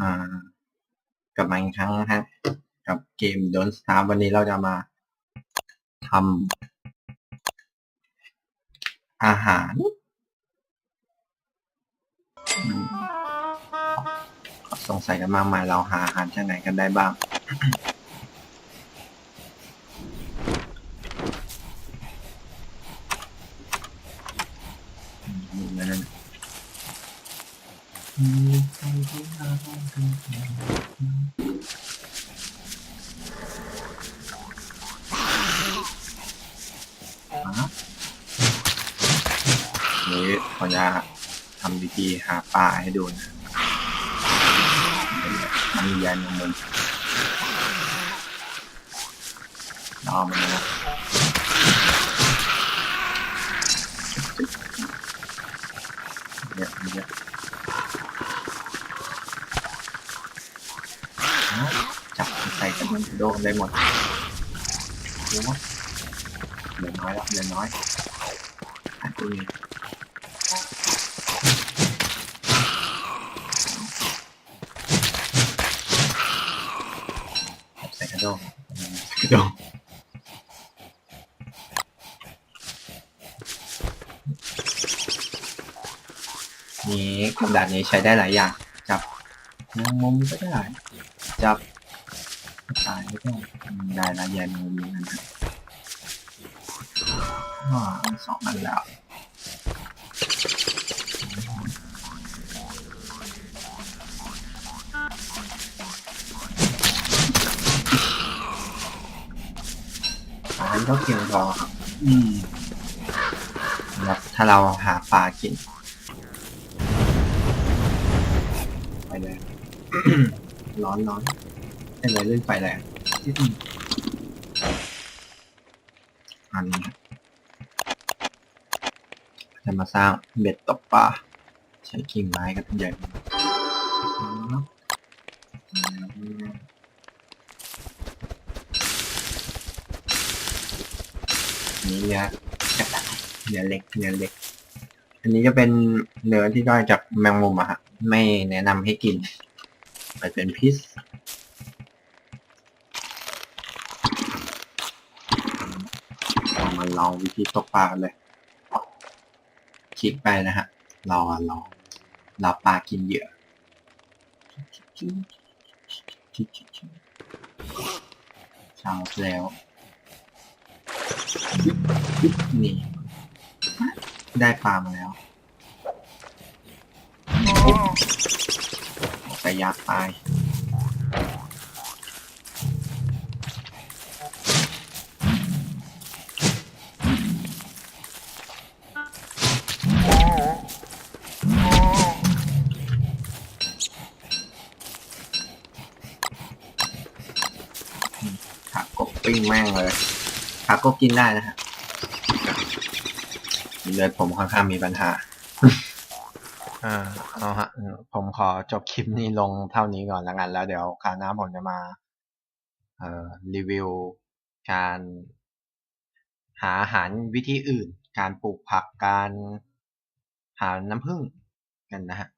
อ่ากลับมาอีกครั้งนะฮะ กับเกม Don't Starve วันนี้เราจะมาทำอาหาร สงสัยกันมากมายเราหาอาหารที่ไหนกันได้บ้างนี่นั่นอืมใครที่หา ห้องกันอืมอะนี่ขอจะทำวิธีหาปลาให้ดูนะมันมียานมุมรอมันนะเยอะเยอะอะจับ ใส่กันโดนได้หมดโอ้เหลือน้อยแล้วเหลือน้อยอัน ตายไม่ต้ได้นะยานูมีนั่นนะว้าสองอันแล้วตายก็เกี่ยวดอบอืมแล้วถ้าเราหาปลากินไปเลยร้อนร้อน เป็นไรเล่นไฟแรงอืมอันนี้จะมาสร้างเบ็ดตกปลาใช้กิ่งไม้กับใหญ่นี่เนี่ยกระต่ายเนื้อเล็กเนื้อเล็ก อันนี้จะเป็นเนื้อที่ได้จากแมงมุมอะฮะ ไม่แนะนำให้กินไปเป็นพิษเรา มาลองวิธีตกปลากันเลย คลิกไปนะฮะรอรอรอปลากินเหยื่อเช้าแล้วนี่ได้ปลามาแล้วไปยักตาย ปิ้งแม่งเลยขากบกินได้นะฮะเลือดผมค่อนข้างมีปัญหา อ่าเอาฮะผมขอจบคลิปนี้ลงเท่านี้ก่อนแล้วกัน แล้วเดี๋ยวคราวหน้าผมจะมา เอ่อรีวิว การหาอาหารวิธีอื่น การปลูกผักการหาน้ำผึ้งกันนะฮะ